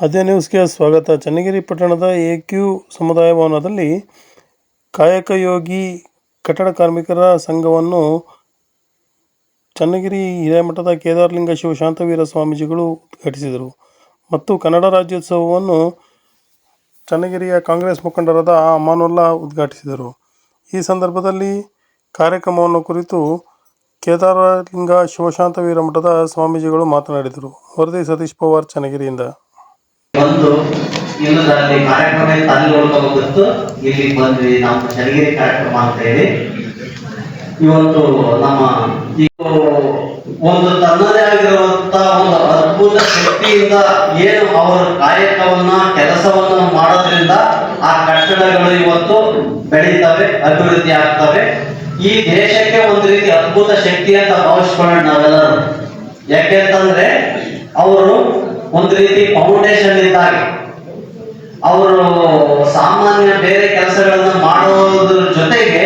ಅದೇ ನ್ಯೂಸ್ಗೆ ಸ್ವಾಗತ. ಚನ್ನಗಿರಿ ಪಟ್ಟಣದ ಎ ಕ್ಯೂ ಸಮುದಾಯ ಭವನದಲ್ಲಿ ಕಾಯಕಯೋಗಿ ಕಟ್ಟಡ ಕಾರ್ಮಿಕರ ಸಂಘವನ್ನು ಚನ್ನಗಿರಿ ಹಿರೇಮಠದ ಕೇದಾರಲಿಂಗ ಶಿವಶಾಂತವೀರ ಸ್ವಾಮೀಜಿಗಳು ಉದ್ಘಾಟಿಸಿದರು. ಮತ್ತು ಕನ್ನಡ ರಾಜ್ಯೋತ್ಸವವನ್ನು ಚನ್ನಗಿರಿಯ ಕಾಂಗ್ರೆಸ್ ಮುಖಂಡರಾದ ಅಮಾನುಲ್ಲಾ ಉದ್ಘಾಟಿಸಿದರು. ಈ ಸಂದರ್ಭದಲ್ಲಿ ಕಾರ್ಯಕ್ರಮವನ್ನು ಕುರಿತು ಕೇದಾರಲಿಂಗ ಶಿವಶಾಂತವೀರ ಮಠದ ಸ್ವಾಮೀಜಿಗಳು ಮಾತನಾಡಿದರು. ವರದಿ ಸತೀಶ್ ಪವಾರ್, ಚನ್ನಗಿರಿಯಿಂದ. ಬಂದು ಇನ್ನೊಂದಲ್ಲಿ ಕಾರ್ಯಕ್ರಮ ಇತ್ತು, ಇಲ್ಲಿ ಬಂದ್ವಿ ನಮ್ಮ ಚನ್ನಗಿರಿ ಕಾರ್ಯಕ್ರಮ ಅಂತ ಹೇಳಿ. ಇವತ್ತು ನಮ್ಮ ಒಂದು ತನ್ನದೇ ಆಗಿರುವಂತ ಒಂದು ಅದ್ಭುತ ಶಕ್ತಿಯಿಂದ ಏನು ಅವರ ಕಾಯಕವನ್ನ ಕೆಲಸವನ್ನ ಮಾಡೋದ್ರಿಂದ ಆ ಕಟ್ಟಡಗಳು ಇವತ್ತು ಬೆಳೀತವೆ ಅಭಿವೃದ್ಧಿ ಆಗ್ತವೆ. ಈ ದೇಶಕ್ಕೆ ಒಂದು ರೀತಿ ಅದ್ಭುತ ಶಕ್ತಿ ಅಂತ ಭಾವಿಸ್ಕೊಳ್ಳೋಣ ನಾವೆಲ್ಲರೂ. ಯಾಕೆಂತಂದ್ರೆ ಅವರು ಒಂದು ರೀತಿ ಫೌಂಡೇಶನ್ ಇದ್ದಾಗ. ಅವರು ಸಾಮಾನ್ಯ ಬೇರೆ ಕೆಲಸಗಳನ್ನ ಮಾಡೋದ್ರ ಜೊತೆಗೆ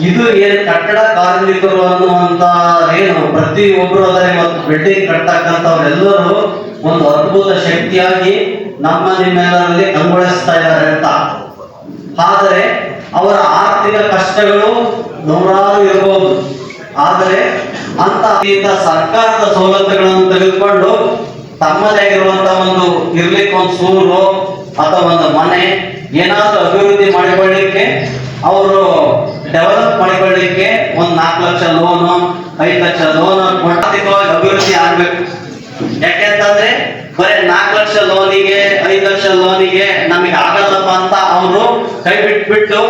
ಇದು ಏನ್ ಕಟ್ಟಡ ಕಾರ್ಮಿಕರು ಅನ್ನುವಂತ ಏನು ಪ್ರತಿಯೊಬ್ಬರು ಅದರ ಮತ್ತು ಬಿಲ್ಡಿಂಗ್ ಕಟ್ತಕ್ಕಂಥವ್ರೆಲ್ಲರೂ ಒಂದು ಅದ್ಭುತ ಶಕ್ತಿಯಾಗಿ ನಮ್ಮ ನಿಮ್ಮೆಲ್ಲರಲ್ಲಿ ಕಂಗೊಳಿಸ್ತಾ ಇದ್ದಾರೆ ಅಂತ. ಆದರೆ ಅವರ ಆರ್ಥಿಕ ಕಷ್ಟಗಳು ನೂರಾರು ಇರಬಹುದು ಆದರೆ ಅಂತ ಸರ್ಕಾರದ ಸವಲತ್ತುಗಳನ್ನು ತೆಗೆದುಕೊಂಡು ತಮ್ಮದೇ ಆಗಿರುವಂತ ಒಂದು ಇರ್ಲಿಕ್ಕೆ ಒಂದು ಸೂರು ಅಥವಾ ಒಂದು ಮನೆ ಏನಾದ್ರೂ ಅಭಿವೃದ್ಧಿ ಮಾಡಿಕೊಳ್ಳಿಕ್ಕೆ, ಅವರು ಡೆವಲಪ್ ಮಾಡಿಕೊಳ್ಳಿಕ್ಕೆ ಒಂದು ನಾಲ್ಕು ಲಕ್ಷ ಲೋನು ಐದು ಲಕ್ಷ ಲೋನ್ ಆರ್ಥಿಕವಾಗಿ ಅಭಿವೃದ್ಧಿ ಆಗ್ಬೇಕು. ಯಾಕೆಂತಂದ್ರೆ ಬರೀ ನಾಲ್ಕು ಲಕ್ಷ ಲೋನಿಗೆ ಐದು ಲಕ್ಷ ಲೋನಿಗೆ ನಮಗೆ ಆಗಲ್ಲಪ್ಪ ಅಂತ ಅವರು ಕೈ ಬಿಟ್ಬಿಟ್ಟು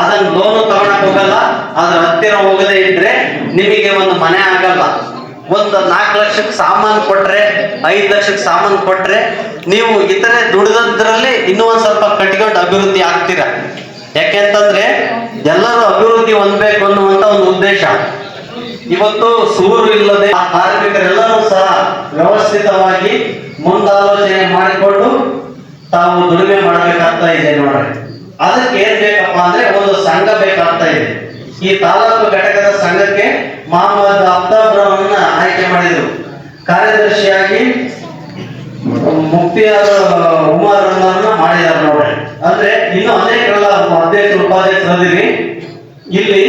ಅದನ್ನ ಲೋನು ತಗೊಳಕ್ ಹೋಗಲ್ಲ ಅದ್ರ ಹತ್ತಿರ ಹೋಗದೆ ಇದ್ರೆ ನಿಮಗೆ ಒಂದು ಮನೆ ಆಗಲ್ಲ. ಒಂದು ನಾಲ್ಕು ಲಕ್ಷಕ್ಕೆ ಸಾಮಾನು ಕೊಟ್ರೆ, ಐದು ಲಕ್ಷಕ್ಕೆ ಸಾಮಾನು ಕೊಟ್ರೆ, ನೀವು ಇತರೆ ದುಡಿದ್ರಲ್ಲಿ ಇನ್ನೂ ಒಂದ್ ಸ್ವಲ್ಪ ಕಟ್ಕೊಂಡು ಅಭಿವೃದ್ಧಿ ಆಗ್ತೀರಾ? ಯಾಕೆಂತಂದ್ರೆ ಎಲ್ಲರೂ ಅಭಿವೃದ್ಧಿ ಹೊಂದಬೇಕು ಅನ್ನುವಂತ ಒಂದು ಉದ್ದೇಶ. ಇವತ್ತು ಸೂರು ಇಲ್ಲದೆ ಕಾರ್ಮಿಕರೆಲ್ಲರೂ ಸಹ ವ್ಯವಸ್ಥಿತವಾಗಿ ಮುಂದಾಲೋಚನೆ ಮಾಡಿಕೊಂಡು ತಾವು ದುಡಿಮೆ ಮಾಡಬೇಕಾಗ್ತಾ ಇದೆ ನೋಡ್ರಿ. ಅದಕ್ಕೆ ಏನ್ ಬೇಕಪ್ಪ ಅಂದ್ರೆ ಒಂದು ಸಂಘ ಬೇಕಾಗ್ತಾ ಇದೆ. ಈ ತಾಲೂಕು ಘಟಕದ ಸಂಘಕ್ಕೆ ಮೊಹಮ್ಮದ್ ಅಫ್ತಾಬ್ರವನ್ನ ಆಯ್ಕೆ ಮಾಡಿದ್ರು. ಕಾರ್ಯದರ್ಶಿಯಾಗಿ ಮುಕ್ತಿಯಾದ, ಉಮರ್ ಮಾಡಿದಾರ ಮಾಡಿದಾರೆ ನೋಡ್ರಿ. ಅಂದ್ರೆ ಇನ್ನು ಅನೇಕರೆಲ್ಲ ಅಧ್ಯಕ್ಷರು ಉಪಾಧ್ಯಕ್ಷರದಿರಿ ಇಲ್ಲಿ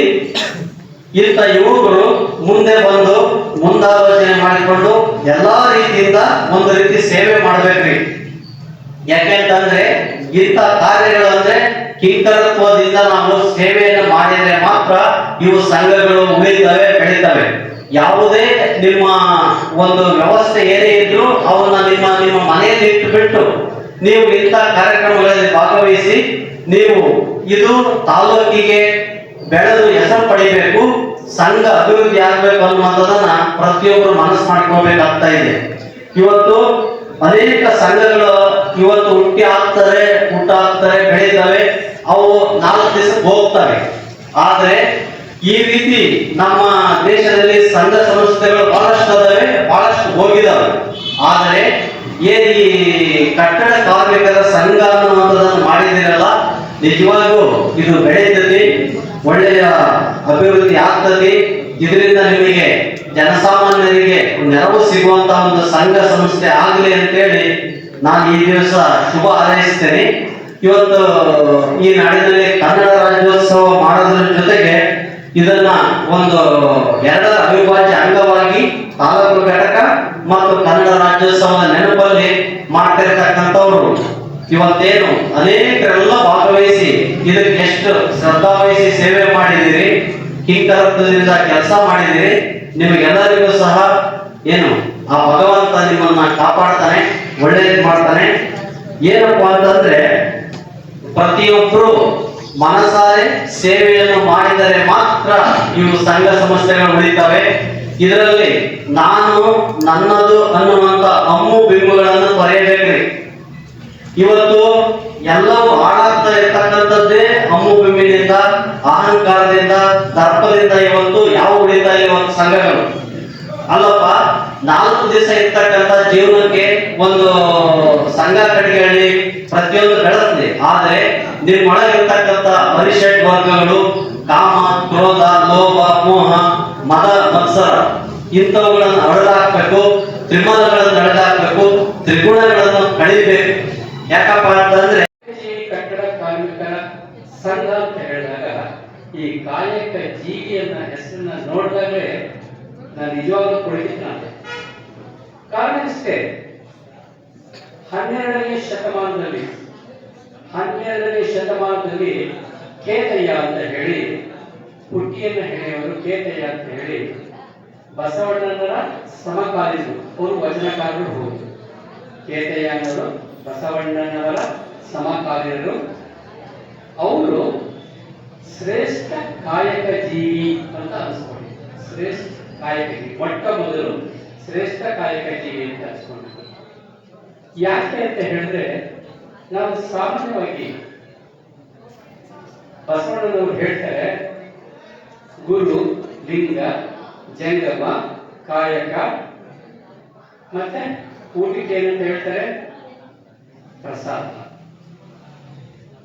ಇಂಥ ಯುವಕರು ಮುಂದೆ ಬಂದು ಮುಂದಾಲೋಚನೆ ಮಾಡಿಕೊಂಡು ಎಲ್ಲಾ ರೀತಿಯಿಂದ ಒಂದು ರೀತಿ ಸೇವೆ ಮಾಡ್ಬೇಕ್ರಿ. ಯಾಕೆಂತಂದ್ರೆ ಇಂಥ ಕಾರ್ಯಗಳು ಅಂದ್ರೆ ಕಿಂಕರತ್ವದಿಂದ ನಾವು ಸೇವೆಯನ್ನು ಮಾಡಿದ್ರೆ ಮಾತ್ರ ಇವು ಸಂಘಗಳು ಉಳಿತವೆ, ಬೆಳಿತವೆ. ಯಾವುದೇ ನಿಮ್ಮ ಒಂದು ವ್ಯವಸ್ಥೆ ಏನೇ ಇದ್ರು ಅವನ್ನ ನಿಮ್ಮ ನಿಮ್ಮ ಮನೆಯಲ್ಲಿ ಇಟ್ಟುಬಿಟ್ಟು ನೀವು ಇಂಥ ಕಾರ್ಯಕ್ರಮಗಳಲ್ಲಿ ಭಾಗವಹಿಸಿ ನೀವು ಇದು ತಾಲೂಕಿಗೆ ಬೆಳೆದು ಹೆಸರು ಪಡಿಬೇಕು, ಸಂಘ ಅಭಿವೃದ್ಧಿ ಆಗ್ಬೇಕು ಅನ್ನುವಂಥದ್ದನ್ನ ಪ್ರತಿಯೊಬ್ಬರು ಮನಸ್ಸು ಮಾಡ್ಕೋಬೇಕಾಗ್ತಾ ಇದೆ. ಇವತ್ತು ಅನೇಕ ಸಂಘಗಳು ಇವತ್ತು ಹುಟ್ಟಿ ಆಗ್ತಾರೆ ಹುಟ್ಟ ಹಾಕ್ತಾರೆ ಬೆಳೀತವೆ, ಅವು ನಾಲ್ಕು ದಿವಸಕ್ಕೆ ಹೋಗ್ತವೆ. ಆದ್ರೆ ಈ ರೀತಿ ನಮ್ಮ ದೇಶದಲ್ಲಿ ಸಂಘ ಸಂಸ್ಥೆಗಳು ಬಹಳಷ್ಟು ಅದಾವೆ, ಬಹಳಷ್ಟು ಹೋಗಿದಾವೆ. ಆದರೆ, ಏನ್ ಈ ಕಟ್ಟಡ ಕಾರ್ಮಿಕರ ಸಂಘ ಅನ್ನುವಂಥದ್ದನ್ನು ಮಾಡಿದಿರಲ್ಲ ನಿಜವಾಗೂ ಇದು ಬೆಳೀತದೆ ಒಳ್ಳೆಯ ಅಭಿವೃದ್ಧಿ ಆಗ್ತದೆ. ಇದರಿಂದ ನಿಮಗೆ ಜನಸಾಮಾನ್ಯರಿಗೆ ನೆರವು ಸಿಗುವಂತ ಒಂದು ಸಂಘ ಸಂಸ್ಥೆ ಆಗಲಿ ಅಂತೇಳಿ ನಾನು ಈ ದಿವಸ ಶುಭ ಹಾರೈಸ್ತೇನೆ. ಇವತ್ತು ಈ ನಾಡಿನಲ್ಲಿ ಕನ್ನಡ ರಾಜ್ಯೋತ್ಸವ ಮಾಡೋದ್ರ ಜೊತೆಗೆ ಇದನ್ನ ಒಂದು ಎರಡರ ಅವಿಭಾಜ್ಯ ಅಂಗವಾಗಿ ತಾಲೂಕು ಘಟಕ ಮತ್ತು ಕನ್ನಡ ರಾಜ್ಯೋತ್ಸವದ ನೆನಪಲ್ಲಿ ಮಾಡ್ತಿರ್ತಕ್ಕಂಥವ್ರು. ಇವತ್ತೇನು ಅನೇಕರೆಲ್ಲ ಭಾಗವಹಿಸಿ ಇದಕ್ಕೆ ಎಷ್ಟು ಶ್ರದ್ಧಾ ವಹಿಸಿ ಸೇವೆ ಮಾಡಿದಿರಿ ಕಿಂಕರತ್ವದಿಂದ ಕೆಲಸ ಮಾಡಿದಿರಿ ನಿಮಗೆಲ್ಲರಿಗೂ ಸಹ ಏನು, ಆ ಭಗವಂತ ನಿಮ್ಮನ್ನ ಕಾಪಾಡ್ತಾನೆ, ಒಳ್ಳೇದು ಮಾಡ್ತಾನೆ. ಏನಪ್ಪಾ ಅಂತಂದ್ರೆ ಪ್ರತಿಯೊಬ್ಬರು ಮನಸಾರೆ ಸೇವೆಯನ್ನು ಮಾಡಿದರೆ ಮಾತ್ರ ಇವು ಸಂಘ ಸಮಸ್ಯೆಗಳು ಉಳಿತವೆ. ಇದರಲ್ಲಿ ನಾನು ನನ್ನದು ಅನ್ನುವಂತ ಅಮ್ಮು ಬಿಂಬುಗಳನ್ನು ತೊರೆಯಬೇಕ್ರಿ ಇವತ್ತು ಎಲ್ಲವೂ ಹಾಳಾಗ್ತಾ ಇರ್ತಕ್ಕಂಥದ್ದೇ ಅಮ್ಮು ಬಿಂಬಿನಿಂದ, ಅಹಂಕಾರದಿಂದ, ದರ್ಪದಿಂದ ಇವತ್ತು ಯಾವ ಉಳಿತಾ ಇವತ್ತು ಸಂಘಗಳು. ಅಲ್ಲಪ್ಪ, ನಾಲ್ಕು ದಿವಸ ಇರ್ತಕ್ಕಂಥ ಜೀವನಕ್ಕೆ ಒಂದು ಸಂಘ ಕಟ್ಟಿಗೆಯಲ್ಲಿ ಪ್ರತಿಯೊಂದು ಬೆಳೆಸಿದೆ ಆದ್ರೆ ನಿಮ್ಮೊಳಗಿರ್ತಕ್ಕಂಥ ಪರಿಷತ್ ವರ್ಗಗಳು ಕಾಮ, ಕ್ರೋಧ, ಲೋಭ, ಮೋಹ, ಮದ, ಮತ್ಸರ ಇಂಥವುಗಳನ್ನು ಅಳೆದಾಕ್ಬೇಕು ತ್ರಿಮಲಗಳನ್ನು ಅಳೆದಾಕ್ಬೇಕು ತ್ರಿಗುಣಗಳನ್ನು ಕಳಿಬೇಕು. ಯಾಕಪ್ಪ ಅಂತಂದ್ರೆ ಕಟ್ಟಡ ಕಾರ್ಮಿಕರ ಸಂಘ ಅಂತ ಹೇಳಿದಾಗ ಈ ಕಾಯಕ ಜೀವಿಯನ್ನ ಹೆಸರನ್ನ ನೋಡಿದಾಗಲೇ ನಾನು ನಿಜವಾಗ್ಲೂ ಕುಳಿತಿದ್ದೆ. ಕಾರಣ ಇಷ್ಟೇ. ಹನ್ನೆರಡನೇ ಶತಮಾನದಲ್ಲಿ ಹನ್ನೆರಡನೇ ಶತಮಾನದಲ್ಲಿ ಕೇತಯ್ಯ ಅಂತ ಹೇಳಿ, ಹುಟ್ಟಿಯನ್ನು ಹೇಳಿಯವರು ಕೇತಯ್ಯ ಅಂತ ಹೇಳಿ ಬಸವಣ್ಣನರ ಸಮಕಾಲೀನರು ಅವರು ವಚನಕಾರರು ಹೌದು ಕೇತಯ್ಯ ಅನ್ನೋರು ಬಸವಣ್ಣನವರ ಸಮಕಾಲೀನರು. ಅವರು ಶ್ರೇಷ್ಠ ಕಾಯಕ ಜೀವಿ ಅಂತ ಅನಿಸ್ಕೊಂಡಿದ್ರು ಶ್ರೇಷ್ಠ ಕಾಯಕ ಜೀವಿ, ಮೊಟ್ಟ ಮೊದಲು ಶ್ರೇಷ್ಠ ಕಾಯಕ ಜೀವಿ ಅಂತ ಅನಿಸ್ಕೊಂಡಿದ್ರು ಯಾಕೆ ಅಂತ ಹೇಳಿದ್ರೆ ನಾವು ಸಾಮಾನ್ಯವಾಗಿ ಬಸವಣ್ಣನವರು ಹೇಳ್ತಾರೆ, ಗುರು, ಲಿಂಗ, ಜಂಗಮ, ಕಾಯಕ, ಮತ್ತೆ ಊಟಕ್ಕೆ ಏನಂತ ಹೇಳ್ತಾರೆ? ಪ್ರಸಾದ.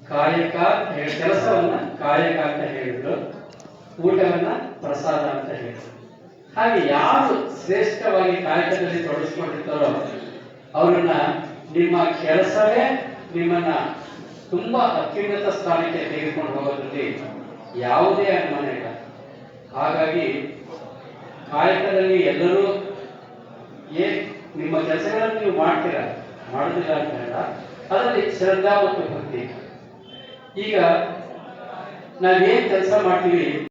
ಕಾಯಕ ಕೆಲಸವನ್ನ ಕಾಯಕ ಅಂತ ಹೇಳಿದ್ರು, ಊಟವನ್ನ ಪ್ರಸಾದ ಅಂತ ಹೇಳಿದ್ರು. ಹಾಗೆ ಯಾರು ಶ್ರೇಷ್ಠವಾಗಿ ಕಾಯಕದಲ್ಲಿ ತೊಡಗಿಸ್ಕೊಂಡಿರ್ತಾರೋ, ಅವರನ್ನ ನಿಮ್ಮ ಕೆಲಸವೇ ನಿಮ್ಮನ್ನ ತುಂಬಾ ಅತ್ಯುನ್ನತ ಸ್ಥಾನಕ್ಕೆ ತೆಗೆದುಕೊಂಡು ಹೋಗೋದ್ರಲ್ಲಿ ಯಾವುದೇ ಅನುಮಾನ ಇಲ್ಲ. ಹಾಗಾಗಿ ಕಾಯಕದಲ್ಲಿ ಎಲ್ಲರೂ ಏ, ನಿಮ್ಮ ಕೆಲಸಗಳನ್ನು ನೀವು ಮಾಡ್ತೀರಾ? ಮಾಡೋದಿಲ್ಲ ಅಂತ ಹೇಳ. ಅದರಲ್ಲಿ ಶ್ರದ್ಧಾ ಮತ್ತು ಭಕ್ತಿ. ಈಗ ನಾವೇನ್ ಕೆಲಸ ಮಾಡ್ತೀವಿ?